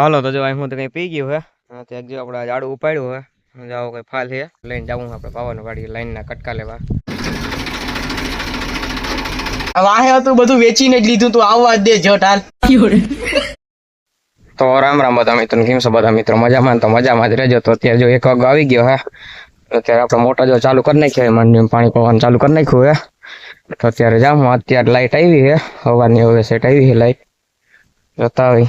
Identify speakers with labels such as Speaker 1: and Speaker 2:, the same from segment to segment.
Speaker 1: હાલો તો જો હું તો કંઈ પી ગયું હે. હા, ત્યાં જો આપણે ઝાડું ઉપાડ્યું હે. જાઓ કંઈ ફાલ છે લઈને જાવું આપણે પાવાનું ગાડી લાઈનના કટકા લેવા.
Speaker 2: વાહે હતું બધું વેચીને જ લીધું તું. આવવા જ દે જટ હાલ.
Speaker 1: તો રામ રામ બધા મિત્રો કેમ છો બધા મિત્રો? મજામાં તો મજામાં જ રહેજો. તો અત્યારે જો એક વાગ્યો આવી ગયો હા. અત્યારે આપણે મોટા જો ચાલુ કરી નાખ્યો માંડવી પાણી પવાનું ચાલુ કરી નાખ્યું હે. તો અત્યારે જામ અત્યારે લાઈટ આવી છે સવારની હવે સેટ આવી છે લાઈટ જોતા હોય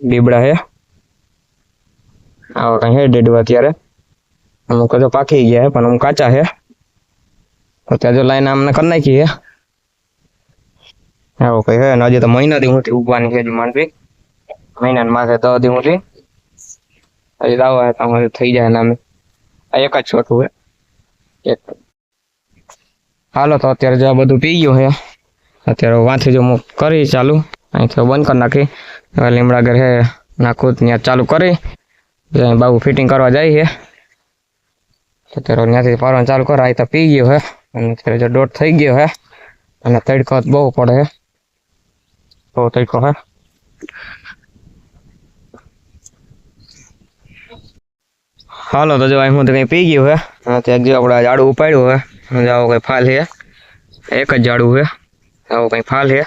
Speaker 1: બીબડા હે? આવા કઈ હે ડેડવા અત્યારે. અમુક તો પાકી ગયા હે, પણ અમુક કાચા હે. અત્યારે જો લાઈન અમને કરી નાખી હે. આવો કઈ હે હજી તો મહિનાથી હું ઉગવાની છે માંડવી. મહિનાની માથે તો દી ઊંચી હજી દાવો હે તમારે થઈ જાય નામે આ એક જ છોટું હે. એક. હાલો, તો અત્યારે જો આ બધું પી ગયું હે. અત્યારે વાંથી જો હું કરી ચાલુ. અહીંથી બંધ કરી નાખી. લીમડા ઘર હે નાખું ત્યાં ચાલુ કરી પછી અહીં બાબુ ફિટિંગ કરવા જાય છે અત્યારે ત્યાંથી પારવાનું ચાલુ કરે અહીં તો પી ગયો હે અને અત્યારે જો દોઢ થઈ ગયો હે અને તડકો બહુ પડે હે બહુ તડકો હે હાલો તો જો અહીં હું તો કંઈ પી ગયું હે હા ત્યાં જો આપણે ઝાડું ઉપાડ્યું હે જાઓ કંઈ ફાલ છે એક જ ઝાડું છે આવો કંઈ ફાલ છે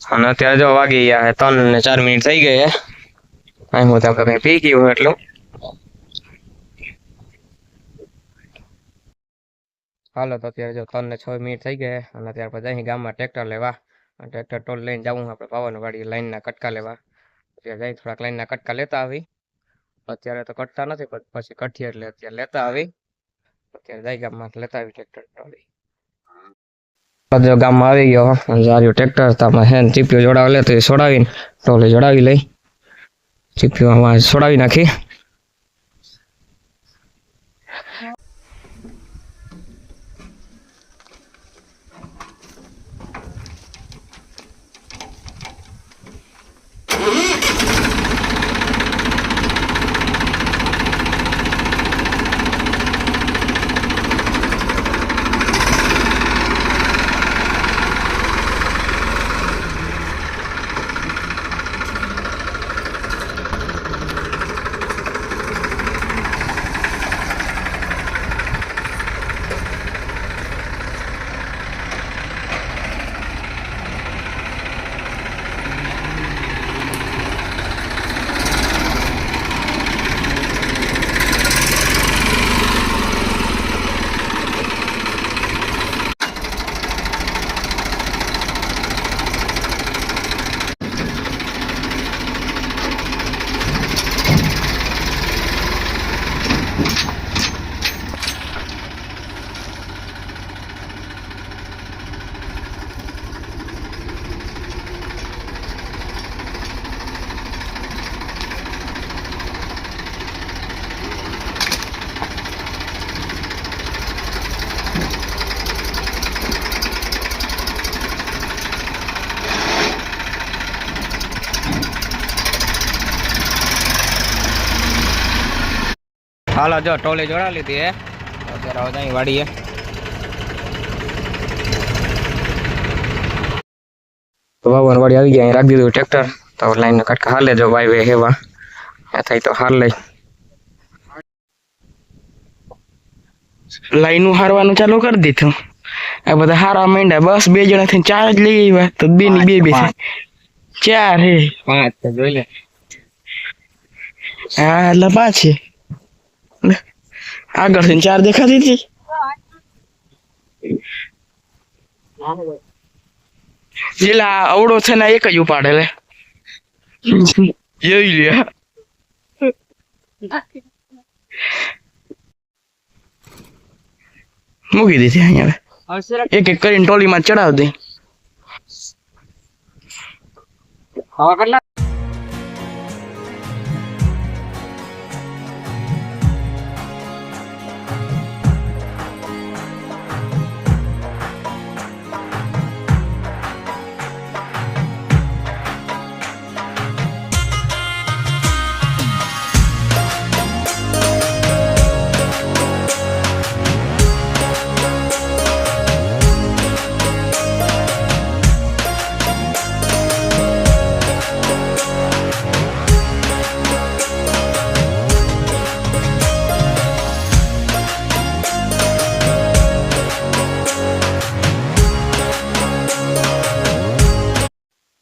Speaker 1: અને અત્યારે જો વાગી ગયા છે ત્રણ ને ચાર મિનિટ થઈ ગઈ છે અહીં હું તો કંઈ પી ગયું હોય એટલું હાલો તો અત્યારે જો ત્રણ ને છ મિનિટ થઈ ગયા છે અને ત્યાર પછી અહીં ગામમાં ટ્રેક્ટર લેવા ટ્રેક્ટર ટોલ લઈને જવું આપણે પાવાનું ગાડી લાઈનના કટકા લેવા અત્યારે જઈ થોડાક લાઈનના કટકા લેતા આવી અત્યારે તો કટતા નથી પણ પછી કઠીએ એટલે અત્યારે લેતા આવી અત્યારે જઈ ગામમાં લેતા આવી ટ્રેક્ટર ટોલી જો ગામમાં આવી ગયો જાર્યું ટ્રેક્ટર તમે હે ચીપીઓ જોડાવે લે તો એ છોડાવીને ટોલે જોડાવી લઈ. ચીપીઓ આમાં છોડાવી નાખી. હાલો જો ટોલે જોડા લીધી હે તો અત્યારે હવે અહીં વાડીએ તો બાબા વાડી આવી ગયા અહીં રાખી દીધું ટ્રેક્ટર તો લાઈન કટકા હાલે જો ભાઈ વે હેવા આ થાય તો હાર લઈ
Speaker 2: લાઈનું હારવાનું ચાલુ કરી દીધું આ બધા હારવા માંડ્યા બસ બે જણા થઈને ચાર જ લઈ આવ્યા તો બે ની બે બે થાય. ચાર હે
Speaker 1: પાંચ તો જોઈ લે
Speaker 2: હા એટલે પાંચ છે લે, આગળથી ચાર દેખાતી હતી? જેલા અવડો છે ને એક જ ઉપાડે લે. જોઈ લ્યા મૂકી દીધી અહીંયા એક એક કરીને ટોલીમાં ચડાવી દે.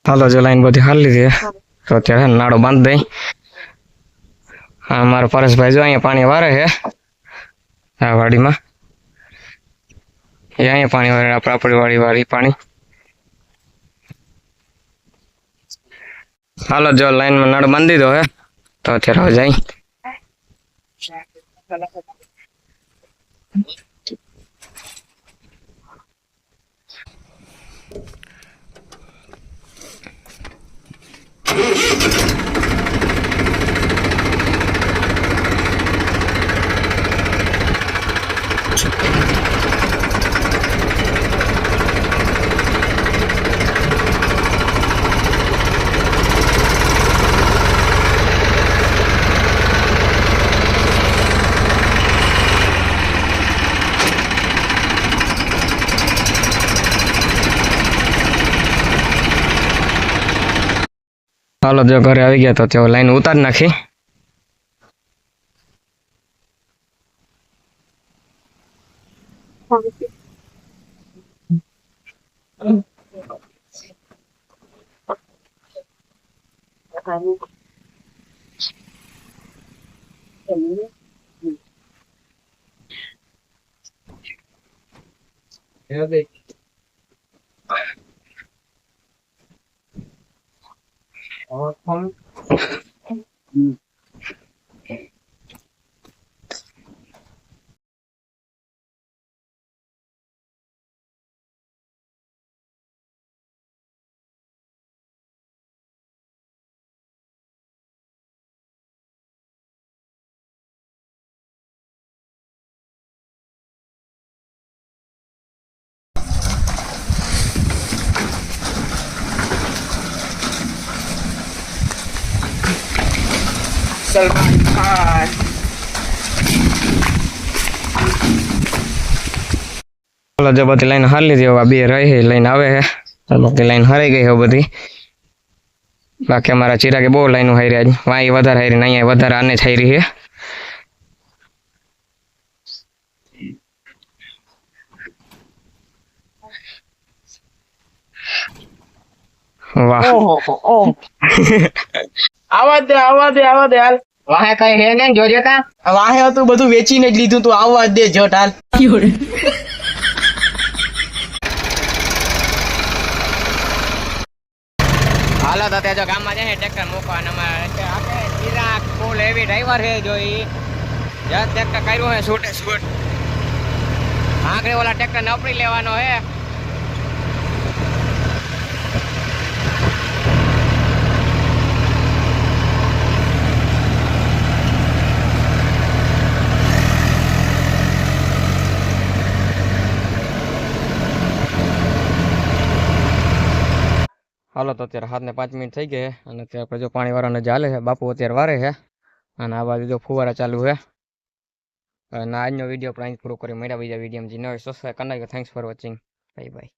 Speaker 1: હાલો જો લાઈન બધી હાલી લીધી હે. તો અત્યારે હે ને નાડો બાંધી દઈ હા મારા પરેશભાઈ જો અહીંયા પાણી વારે છે આ વાડીમાં એ અહીંયા પાણી વારે આપણે આપણી વાડી વાળી પાણી હાલો જો લાઈનમાં નાડો બાંધી દીધો હે તો અત્યારે હવે જાય Thank you. હાલો જો ઘરે આવી ગયા તો તેઓ લાઈન ઉતારી નાખી. Mm-hmm.
Speaker 2: સલમાન ખાન
Speaker 1: હાલો જો બધી લાઈન હારી લીધી હવે બે રહી લાઈન આવે છે. બાકી લાઈન હારી ગઈ છે બધી. બાકી અમારા ચિરાગે બહુ લાઈનો હારી આજ વાંઈ વધારે હારી અહીંયા વધારે આને જ હારી છે. વાહ.
Speaker 2: આવા દે આવા દે આવા દે હાલ.
Speaker 1: વાહે કઈ હે ને જોજે કા.
Speaker 2: વાહે હતું બધું વેચીને જ લીધું તું આવવા દે જો હાલ.
Speaker 1: હાલો તો તે જો ગામમાં જાય ટ્રેક્ટર મૂકવા અને અમારે ચિરાગ ફૂલ એવી ડ્રાઈવર છે જો ઈ. ટ્રેક્ટર કર્યું હે શૂટે શૂટ આગળ ઓલા ટ્રેક્ટર નપડી લેવાનો હે હાલો તો અત્યારે હાથને પાંચ મિનિટ થઈ ગઈ અને અત્યારે આપણે જો પાણી વાળાને ચાલે છે, બાપુ અત્યારે વારે છે અને આ બાજુ જો ફુવારા ચાલુ છે. અને આજનો વીડિયો આપણે અહીં પૂરો કરી, મળ્યા બીજા વિડીયોમાં. જે નવી સબસ્ક્રાઈબ કરી નાખ્યો thanks for watching bye bye